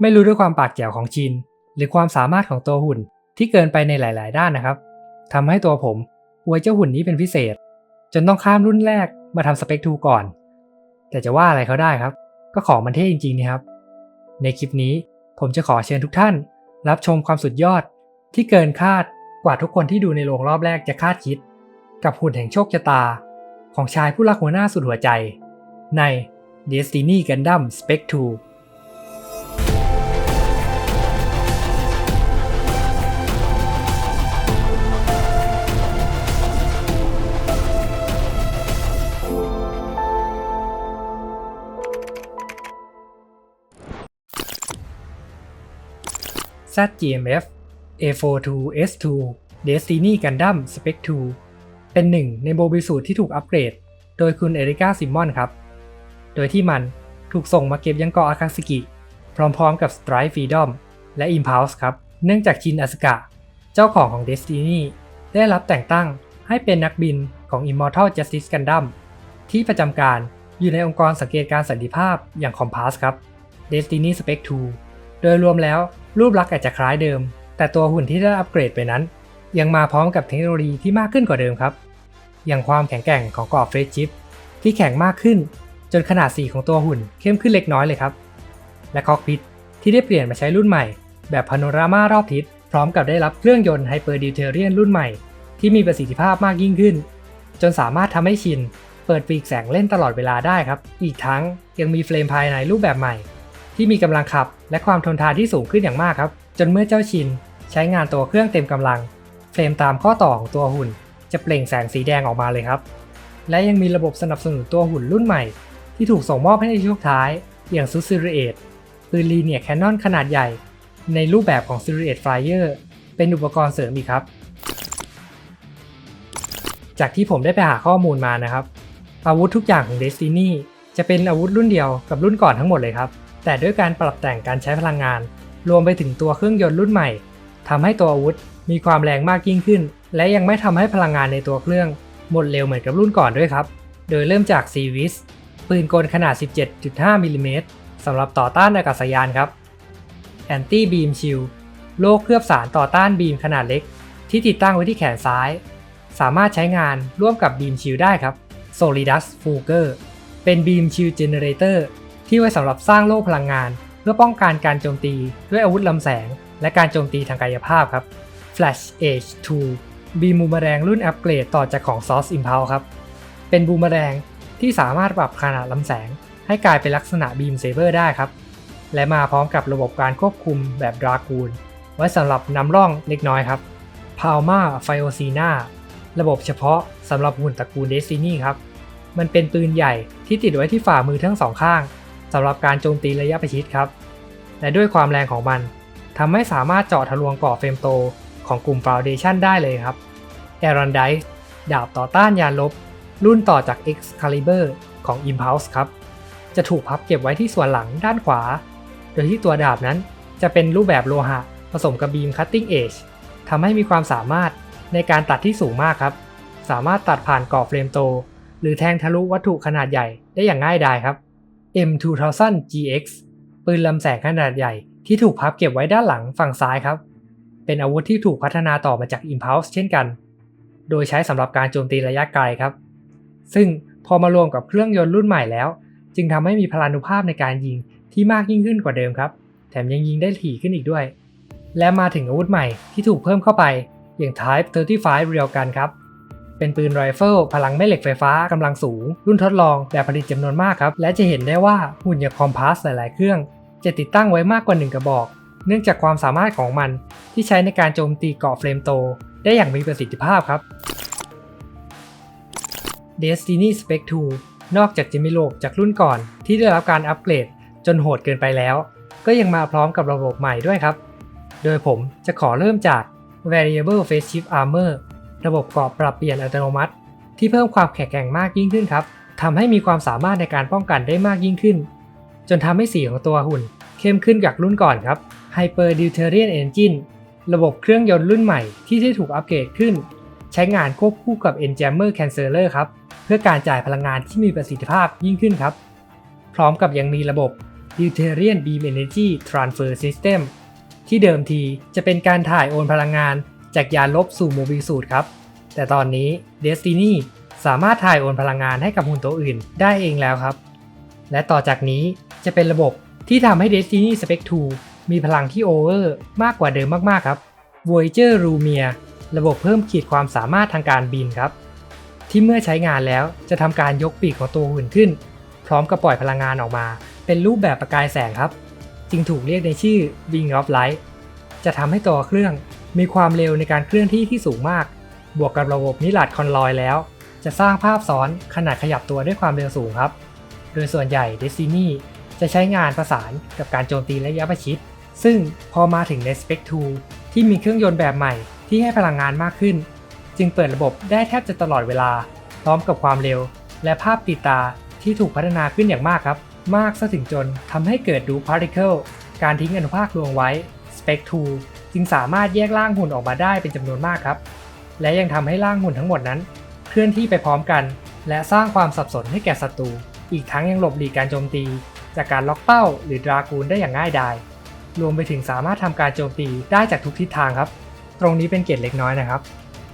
ไม่รู้ด้วยความปากแจ๋วของชินหรือความสามารถของตัวหุ่นที่เกินไปในหลาย ๆ ด้านนะครับทำให้ตัวผมอวยเจ้าหุ่นนี้เป็นพิเศษ จนต้องข้ามรุ่นแรกมาทำสเปคทูก่อน แต่จะว่าอะไรเขาได้ครับ ก็ของมันเท่จริง ๆนี่ครับ ในคลิปนี้ผมจะขอเชิญทุกท่าน รับชมความสุดยอดที่เกินคาดกว่าทุกคนที่ดูในโรงรอบแรกจะคาดคิด กับหุ่นแห่งโชคชะตา ของชายผู้รักหัวหน้าสุดหัวใจ ใน Destiny Gundam Spec 2 ZGMF A42S2 Destiny Gundam Spec 2 เป็นหนึ่งในโบบิสูตรที่ถูกอัปเกรด โดยคุณเอริกาซิมมอนครับ โดยที่มันถูกส่งมาเก็บยังเกาะอาคาสกิ พร้อมๆกับ Strike Freedom และ Impulse ครับ เนื่องจากชินอสกะ เจ้าของของ Destiny ได้รับแต่งตั้งให้เป็นนักบินของ Immortal Justice Gundam ที่ประจำการอยู่ในองค์กรสังเกตการสันติภาพอย่าง Compass ครับ Destiny Spec 2 โดยรวมแล้ว รูปลักษณ์อาจจะคล้ายเดิม แต่ตัวหุ่นที่ได้อัปเกรดไปนั้น ยังมาพร้อมกับเทคโนโลยีที่มากขึ้นกว่าเดิมครับ อย่างความแข็งแกร่งของกรอบเฟรชชิปที่แข็งมากขึ้น จนขนาดสีของตัวหุ่นเข้มขึ้นเล็กน้อยเลยครับ และคอกพิทที่ได้เปลี่ยนมาใช้รุ่นใหม่ แบบพาโนรามารอบทิศพร้อมกับได้รับเครื่องยนต์ไฮเปอร์ดิวเทเรียนรุ่นใหม่ ที่มีประสิทธิภาพมากยิ่งขึ้น จนสามารถทำให้ชิน เปิดปีกแสงเล่นตลอดเวลาได้ครับ อีกทั้งยังมีเฟรมภายในรูปแบบใหม่ ที่มีกำลังขับ และความทนทานที่สูงขึ้นอย่างมากครับ จนเมื่อเจ้าชิน ใช้งานตัวเครื่องเต็มกำลัง เฟรมตามข้อต่อของตัวหุ่น จะเปล่งแสงสีแดงออกมาเลยครับ และยังมีระบบสนับสนุนตัวหุ่นรุ่นใหม่ ที่ถูกส่งมอบให้ในช่วงท้าย อย่างซูซิเรเอตปืนลีเนียแคนนอนขนาดใหญ่ ในรูปแบบของซิเรเอตไฟเออร์เป็นอุปกรณ์เสริมอีกครับ จากที่ผมได้ไปหาข้อมูลมานะครับ อาวุธทุกอย่างของ Destiny จะเป็นอาวุธรุ่นเดียวกับรุ่นก่อนทั้งหมดเลยครับ แต่ด้วยการปรับแต่งการใช้พลังงาน รวมไปถึงตัวเครื่องยนต์รุ่นใหม่ทำให้ตัวอาวุธมีความแรงมากยิ่งขึ้น และยังไม่ทำให้พลังงานในตัวเครื่อง หมดเร็วเหมือนกับรุ่นก่อนด้วยครับ โดยเริ่มจาก c v i s ปืนกลขนาด 17.5มิลลิเมตรสำหรับต่อต้านอากาศยานครับ Anti Beam Shield โลกเคลือบสารต่อต้านบีมขนาดเล็ก ที่ติดตั้งไว้ที่แขนซ้าย สามารถใช้งานร่วมกับ Beam Shield ได้ครับ Solidus Fuger เป็น Beam Shield Generator ที่ไว้สำหรับสร้างโล่พลังงาน เพื่อป้องกันการโจมตีด้วยอาวุธลำแสง และการโจมตีทางกายภาพครับ Flash Age 2บีมบูมแมลงรุ่นอัปเกรดต่อจากของ Source Impulse ครับ เป็นบูมแมลงที่สามารถปรับขนาดลำแสง ให้กลายเป็นลักษณะบีมเซเบอร์ได้ครับ และมาพร้อมกับระบบการควบคุมแบบดรากูล ไว้สำหรับนำร่องเล็กน้อยครับ Palma f i o c i n a ระบบเฉพาะสำหรับหุ่นตระกูล Destiny ครับ มันเป็นปืนใหญ่ที่ติดไว้ที่ฝ่ามือทั้งสองข้าง สำหรับการโจมตีระยะประชิดครับ และด้วยความแรงของมันทำให้สามารถเจาะทะลวงเกราะเฟรมโตของกลุ่ม Foundation ได้เลยครับ a r o n d i c e ดาบต่อต้านยานลบ รุ่นต่อจาก Excalibur ของ Impulse ครับ จะถูกพับเก็บไว้ที่ส่วนหลังด้านขวา โดยที่ตัวดาบนั้นจะเป็นรูปแบบโลหะผสมกับบีม Cutting Edge ทำให้มีความสามารถในการตัดที่สูงมากครับ สามารถตัดผ่านกรอบเฟรมโต หรือแทงทะลุวัตถุขนาดใหญ่ได้อย่างง่ายดายครับ M2000 GX ปืนลำแสงขนาดใหญ่ที่ถูกพับเก็บไว้ด้านหลังฝั่งซ้ายครับ เป็นอาวุธที่ถูกพัฒนาต่อมาจาก Impulse เช่นกัน โดยใช้สำหรับการโจมตีระยะไกลครับ ซึ่งพอมารวมกับเครื่องยนต์รุ่นใหม่แล้ว จึงทำให้มีพลานุภาพในการยิงที่มากยิ่งขึ้นกว่าเดิมครับ แถมยังยิงได้ถี่ขึ้นอีกด้วย และมาถึงอาวุธใหม่ที่ถูกเพิ่มเข้าไปอย่าง Type 35 Real Gun ครับ เป็นปืนไรเฟิลพลังแม่เหล็กไฟฟ้ากำลังสูง รุ่นทดลองแบบผลิตจำนวนมากครับ และจะเห็นได้ว่าหุ่นยนต์คอมพาสหลาย ๆ เครื่อง จะติดตั้งไว้มากกว่า 1 กระบอก เนื่องจากความสามารถของมันที่ใช้ในการโจมตีเกาะเฟรมโต ได้อย่างมีประสิทธิภาพครับ Destiny Spec 2 นอกจากจะมีโลกจากรุ่นก่อนที่ได้รับการอัปเกรด จนโหดเกินไปแล้ว ก็ยังมาพร้อมกับระบบใหม่ด้วยครับ โดยผมจะขอเริ่มจาก Variable Phase Shift Armor ระบบเกาะปรับเปลี่ยนอัตโนมัติ ที่เพิ่มความแข็งแกร่งมากยิ่งขึ้นครับทำให้มีความสามารถในการป้องกันได้มากยิ่งขึ้น จนทำให้สีของตัวหุ่น เข้มขึ้นจากรุ่นก่อนครับ Hyper Deuterium Engine ระบบเครื่องยนต์รุ่นใหม่ที่ได้ถูกอัปเกรดขึ้น ใช้งานควบคู่กับ Enjammer Canceller ครับ เพื่อการจ่ายพลังงานที่มีประสิทธิภาพยิ่งขึ้นครับ พร้อมกับยังมีระบบ Deuterian Beam Energy Transfer System ที่เดิมทีจะเป็นการถ่ายโอนพลังงาน จากยานลบสู่โมบิลสูตรครับ แต่ตอนนี้ Destiny สามารถถ่ายโอนพลังงานให้กับหุ่นตัวอื่นได้เองแล้วครับ และต่อจากนี้จะเป็นระบบที่ทำให้ Destiny Spec 2 มีพลังที่โอเวอร์มากกว่าเดิมมากๆครับ Voyager Lumia ระบบเพิ่มขีดความสามารถทางการบินครับ ที่เมื่อใช้งานแล้วจะทำการยกปีกของตัวหุ่นขึ้น พร้อมกับปล่อยพลังงานออกมา เป็นรูปแบบประกายแสงครับ จึงถูกเรียกในชื่อ Wing of Light จะทำให้ตัวเครื่อง มีความเร็วในการเคลื่อนที่ที่สูงมาก บวกกับระบบนิรัดคอนลอยแล้ว จะสร้างภาพซ้อนขนาดขยับตัวด้วยความเร็วสูงครับ โดยส่วนใหญ่ Destiny จะใช้งานประสานกับการโจมตีระยะประชิด ซึ่งพอมาถึงใน Spec 2 ที่มีเครื่องยนต์แบบใหม่ที่ให้พลังงานมากขึ้น จึงเปิดระบบได้แทบจะตลอดเวลา พร้อมกับความเร็ว และภาพติดตาที่ถูกพัฒนาขึ้นอย่างมากครับ มากซะถึงจนทำให้เกิดดู Particle การทิ้งอนุภาคลวงไว้ Spec 2 จึงสามารถแยกร่างหุ่นออกมาได้เป็นจำนวนมากครับ และยังทำให้ร่างหุ่นทั้งหมดนั้น เคลื่อนที่ไปพร้อมกัน และสร้างความสับสนให้แก่ศัตรู อีกทั้งยังหลบหลีกการโจมตี จากการล็อกเป้า หรือดรากูลได้อย่างง่ายดาย รวมไปถึงสามารถทำการโจมตีได้จากทุกทิศทางครับ ตรงนี้เป็นเกร็ดเล็กน้อยนะครับ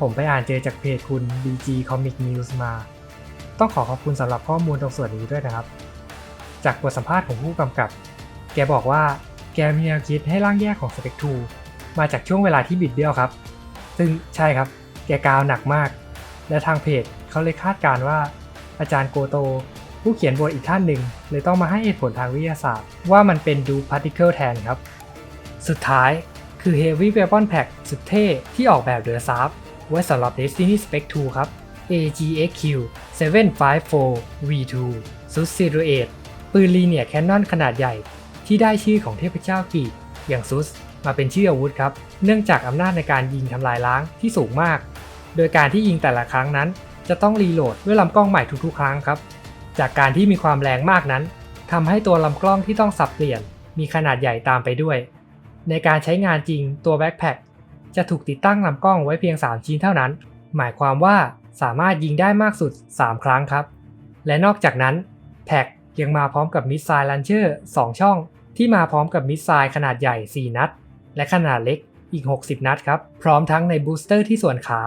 ผมไปอ่านเจอจากเพจคุณ BG Comic News มา ต้องขอขอบคุณสำหรับข้อมูลตรงส่วนนี้ด้วยนะครับ จากบทสัมภาษณ์ของผู้กำกับ แกบอกว่าแกมีแนวคิดให้ร่างแยกของ Spec 2 มาจากช่วงเวลาที่บิดเบี้ยวครับ ซึ่งใช่ครับ แกกาวหนักมาก และทางเพจเขาเลยคาดการณ์ว่า อาจารย์โกโต ผู้เขียนบทอีกท่านหนึ่ง เลยต้องมาให้เหตุผลทางวิทยาศาสตร์ ว่ามันเป็นดูพาร์ติเคิลแทนครับ สุดท้ายคือ Heavy Weapon Pack สุดเท่ที่ออกแบบโดยซาร์ไว้สำหรับ Destiny Spec 2 ครับ AGXQ 754 V2 ซุดซิรูเอปืนลีเนียแคนนอนขนาดใหญ่ที่ได้ชื่อของเทพเจ้ากีอย่างซุส มาเป็นชื่ออาวุธครับ เนื่องจากอำนาจในการยิงทำลายล้างที่สูงมาก โดยการที่ยิงแต่ละครั้งนั้น จะต้องรีโหลดด้วยลำกล้องใหม่ทุกๆ ครั้งครับ จากการที่มีความแรงมากนั้นทำให้ตัวลำกล้องที่ต้องสับเปลี่ยน มีขนาดใหญ่ตามไปด้วย ในการใช้งานจริงตัวแบ็คแพคจะถูกติดตั้งลำกล้องไว้เพียง 3 ชิ้นเท่านั้น หมายความว่าสามารถยิงได้มากสุด 3 ครั้งครับ และนอกจากนั้นแพ็คยังมาพร้อมกับมิสไซล์ลันเชอร์ 2 ช่อง ที่มาพร้อมกับมิสไซล์ขนาดใหญ่ 4 นัด และขนาดเล็กอีก 60 นัดครับ พร้อมทั้งในบูสเตอร์ที่ส่วนขา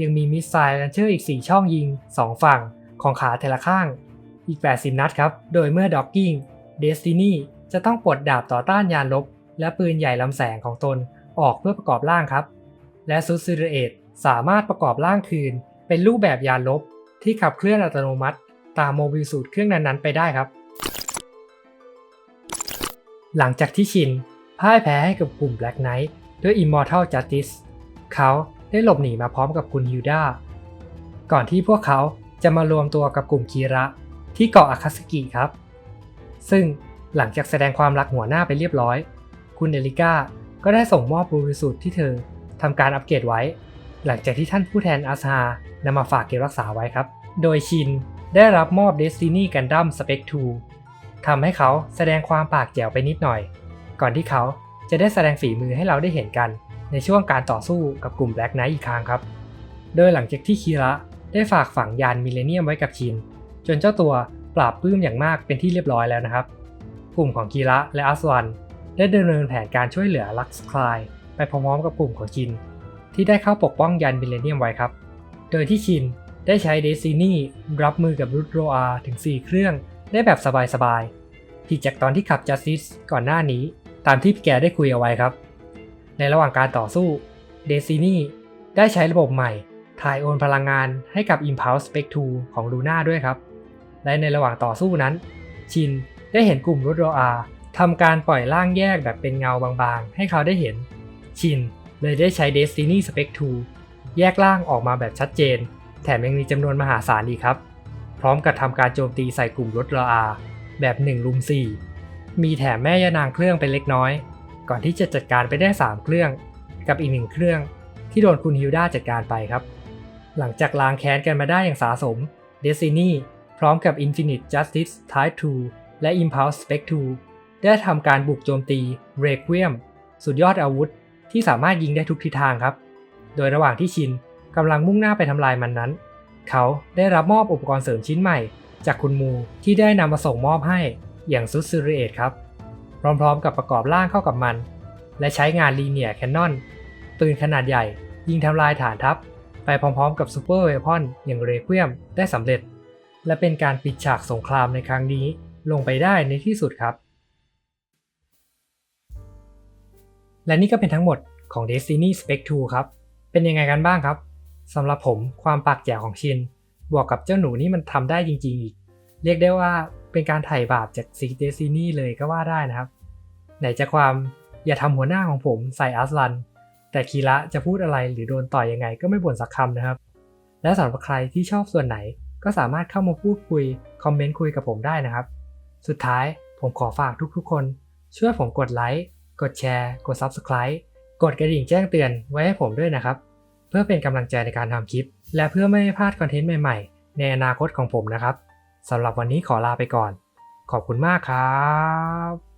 ยังมีมิสไซล์ลันเชอร์อีก 4 ช่องยิง 2 ฝั่งของขาแต่ละข้าง อีก 80 นัดครับ โดยเมื่อด็อกกิ้ง Destiny จะต้องปลดดาบต่อต้านยานลบ และปืนใหญ่ลำแสงของตนออกเพื่อประกอบร่างครับ และซูซิเรเอตสามารถประกอบร่างคืน เป็นรูปแบบยานลบ ที่ขับเคลื่อนอัตโนมัติ ตามโมบิลสูตรเครื่องนั้นๆไปได้ครับ หลังจากที่ชิน พ่ายแพ้ให้กับกลุ่ม Black Knight ด้วย Immortal Justice เขาได้หลบหนีมาพร้อมกับคุณฮิวดาก่อนที่พวกเขาจะมารวมตัวกับกลุ่มคีระ ที่เกาะอาคาสกิครับ ซึ่งหลังจากแสดงความรักหัวหน้าไปเรียบร้อย คุณเอลิก้าก็ได้ส่งมอบบริสุทธิ์ที่เธอทำการอัปเกรดไว้ หลังจากที่ท่านผู้แทนอาซานำมาฝากเก็บรักษาไว้ครับ โดยชินได้รับมอบ Destiny Gundam Spec 2ทำให้เขาแสดงความปากแจ๋วไปนิดหน่อย ก่อนที่เขาจะได้แสดงฝีมือให้เราได้เห็นกันในช่วงการต่อสู้กับกลุ่ม Black Knight อีกครั้งครับ โดยหลังจากที่คีระได้ฝากฝังยานมิเลเนียมไว้กับชิน จนเจ้าตัวปราบปลื้มอย่างมากเป็นที่เรียบร้อยแล้วนะครับ กลุ่มของคีระและอัสวันได้ดำเนินแผนการช่วยเหลือลักซ์คลายไปพร้อมๆกับกลุ่มของชิน ที่ได้เข้าปกป้องยานมิเลเนียมไว้ครับ โดยที่ชินได้ใช้เดซินี่รับมือกับรุดโรอาถึง 4 เครื่องได้แบบสบายๆผิดจากตอนที่ขับจัสติสก่อนหน้านี้ ตามที่แกได้คุยเอาไว้ครับ ในระหว่างการต่อสู้เดซินี่ได้ใช้ระบบใหม่ ถ่ายโอนพลังงานให้กับ Impulse Spec 2 ของลูน่าด้วยครับ และในระหว่างต่อสู้นั้น ชินได้เห็นกลุ่มรุดโรอาทำการปล่อยร่างแยกแบบเป็นเงาบางๆ ให้เขาได้เห็น ชินเลยได้ใช้ Destiny Spec 2 แยกร่างออกมาแบบชัดเจน แถมยังมีจำนวนมหาศาลอีกครับ พร้อมกับทำการโจมตีใส่กลุ่มรถรอาแบบ1ลุม4 มีแถมแม่ยานางเครื่องเป็นเล็กน้อย ก่อนที่จะจัดการไปได้ 3 เครื่อง กับอีกหนึ่งเครื่อง ที่โดนคุณฮิวดาจัดการไปครับ หลังจากล้างแค้นกันมาได้อย่างสาสม Destiny พร้อมกับ Infinite Justice Type 2 และ Impulse Spec 2 ได้ทำการบุกโจมตี Requiem สุดยอดอาวุธ ที่สามารถยิงได้ทุกทิศทางครับ โดยระหว่างที่ชินกำลังมุ่งหน้าไปทำลายมันนั้น เขาได้รับมอบอุปกรณ์เสริมชิ้นใหม่ จากคุณมูที่ได้นำมาส่งมอบให้ อย่างซุดซูริเอตครับ พร้อมๆกับประกอบร่างเข้ากับมัน และใช้งานลีเนียแคนนอนปืนขนาดใหญ่ ยิงทำลายฐานทัพ ไปพร้อมๆกับซูเปอร์เวพอนอย่างเรควียมได้สำเร็จ และเป็นการปิดฉากสงครามในครั้งนี้ลงไปได้ในที่สุดครับ และนี่ก็เป็นทั้งหมดของ Destiny Spec 2 ครับ เป็นยังไงกันบ้างครับสำหรับผมความปากแจ๋วของชิน บวกกับเจ้าหนูนี่มันทำได้จริงๆอีก เรียกได้ว่า เป็นการไถ่บาปจากซีเดซินี่เลยก็ว่าได้นะครับ ไหนจะความอย่าทำหัวหน้าของผมใส่อัสลัน แต่คีระจะพูดอะไรหรือโดนต่อยยังไงก็ไม่บ่นสักคำนะครับ และสำหรับใครที่ชอบส่วนไหนก็สามารถเข้ามาพูดคุย คอมเมนต์คุยกับผมได้นะครับ สุดท้ายผมขอฝากทุกๆคน ช่วยผมกดไลค์ กดแชร์ กด Subscribe กดกระดิ่งแจ้งเตือนไว้ให้ผมด้วยนะครับ เพื่อเป็นกำลังใจในการทำคลิป และเพื่อไม่ให้พลาดคอนเทนต์ใหม่ๆ ในอนาคตของผมนะครับ สำหรับวันนี้ขอลาไปก่อน ขอบคุณมากครับ